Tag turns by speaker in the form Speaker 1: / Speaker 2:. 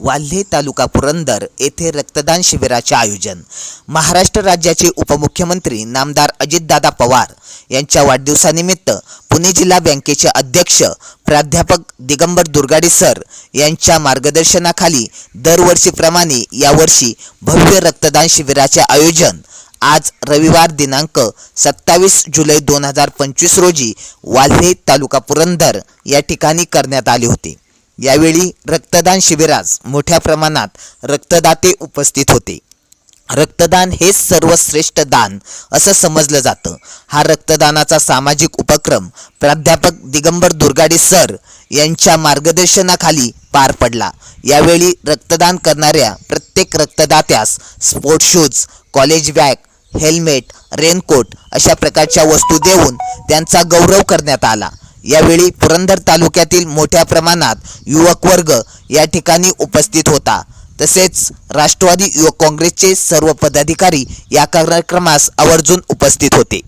Speaker 1: वाल्हे तालुका पुरंदर येथे रक्तदान शिबिराचे आयोजन. महाराष्ट्र राज्याचे उपमुख्यमंत्री नामदार अजितदादा पवार यांच्या वाढदिवसानिमित्त पुणे जिल्हा बँकेचे अध्यक्ष प्राध्यापक दिगंबर दुर्गाडे सर यांच्या मार्गदर्शनाखाली दरवर्षीप्रमाणे यावर्षी भव्य रक्तदान शिबिराचे आयोजन आज रविवार दिनांक सत्तावीस जुलै दोन हजार पंचवीस रोजी वाल्हे तालुका पुरंदर या ठिकाणी करण्यात आले होते. यावेळी रक्तदान शिबिरास मोठ्या प्रमाणात रक्तदाते उपस्थित होते. रक्तदान हे सर्वश्रेष्ठ दान असं समजलं जातं. हा रक्तदानाचा सामाजिक उपक्रम प्राध्यापक दिगंबर दुर्गाडे सर यांच्या मार्गदर्शनाखाली पार पडला. यावेळी रक्तदान करणाऱ्या प्रत्येक रक्तदात्यास sport shoes college bag helmet raincoat अशा प्रकारच्या वस्तू देऊन त्यांचा गौरव करण्यात आला. यावेळी पुरंदर तालुक्यातील मोठ्या प्रमाणात युवक वर्ग या ठिकाणी उपस्थित होता. तसेच राष्ट्रवादी युवक काँग्रेसचे सर्व पदाधिकारी या कार्यक्रमास आवर्जून उपस्थित होते.